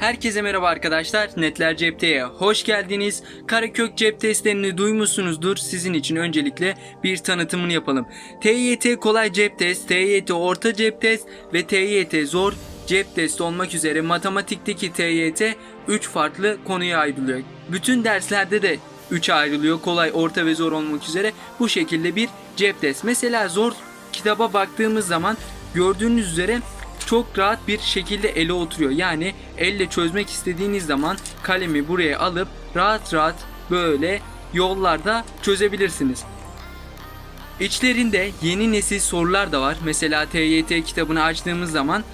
Herkese merhaba arkadaşlar. Netler Cepte'ye hoş geldiniz. Karakök cep testlerini duymuşsunuzdur. Sizin için öncelikle bir tanıtımını yapalım. TYT kolay cep test, TYT orta cep test ve TYT zor cep test olmak üzere matematikteki TYT 3 farklı konuya ayrılıyor. Bütün derslerde de 3 ayrılıyor. Kolay, orta ve zor olmak üzere bu şekilde bir cep test. Mesela zor kitaba baktığımız zaman gördüğünüz üzere çok rahat bir şekilde ele oturuyor. Yani elle çözmek istediğiniz zaman kalemi buraya alıp rahat rahat böyle yollarda çözebilirsiniz. İçlerinde yeni nesil sorular da var. Mesela TYT kitabını açtığımız zaman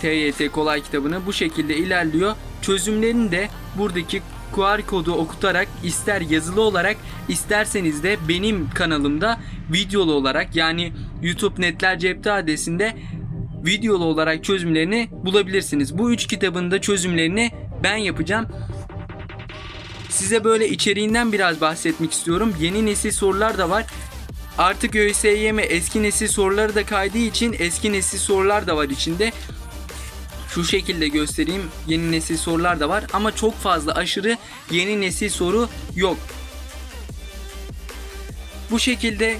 TYT kolay kitabını bu şekilde ilerliyor. Çözümlerini de buradaki QR kodu okutarak ister yazılı olarak isterseniz de benim kanalımda videolu olarak yani YouTube Netler Cepte adresinde videolu olarak çözümlerini bulabilirsiniz. Bu üç kitabın da çözümlerini ben yapacağım. Size böyle içeriğinden biraz bahsetmek istiyorum. Yeni nesil sorular da var. Artık ÖSYM eski nesil soruları da kaydığı için eski nesil sorular da var içinde. Şu şekilde göstereyim. Yeni nesil sorular da var ama çok fazla aşırı yeni nesil soru yok. Bu şekilde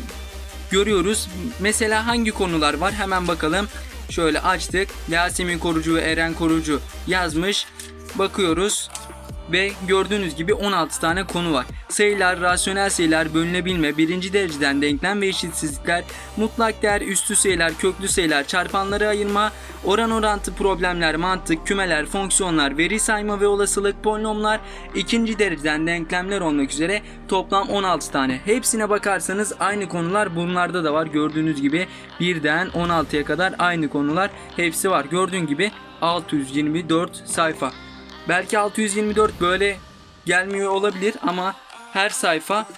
görüyoruz. Mesela hangi konular var? Hemen bakalım. Şöyle açtık. Yasemin Korucu ve Eren Korucu yazmış. Bakıyoruz ve gördüğünüz gibi 16 tane konu var. Sayılar, rasyonel sayılar, bölünebilme, birinci dereceden denklem ve eşitsizlikler, mutlak değer, üstü sayılar, köklü sayılar, çarpanları ayırma, oran orantı problemler, mantık, kümeler, fonksiyonlar, veri sayma ve olasılık, polinomlar, ikinci dereceden denklemler olmak üzere toplam 16 tane. Hepsine bakarsanız aynı konular bunlarda da var. Gördüğünüz gibi birden 16'ya kadar aynı konular hepsi var. Gördüğün gibi 624 sayfa. Belki 624 böyle gelmiyor olabilir ama her sayfa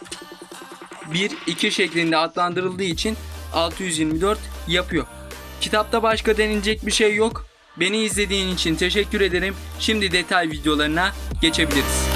1-2 şeklinde adlandırıldığı için 624 yapıyor. Kitapta başka denilecek bir şey yok. Beni izlediğin için teşekkür ederim. Şimdi detay videolarına geçebiliriz.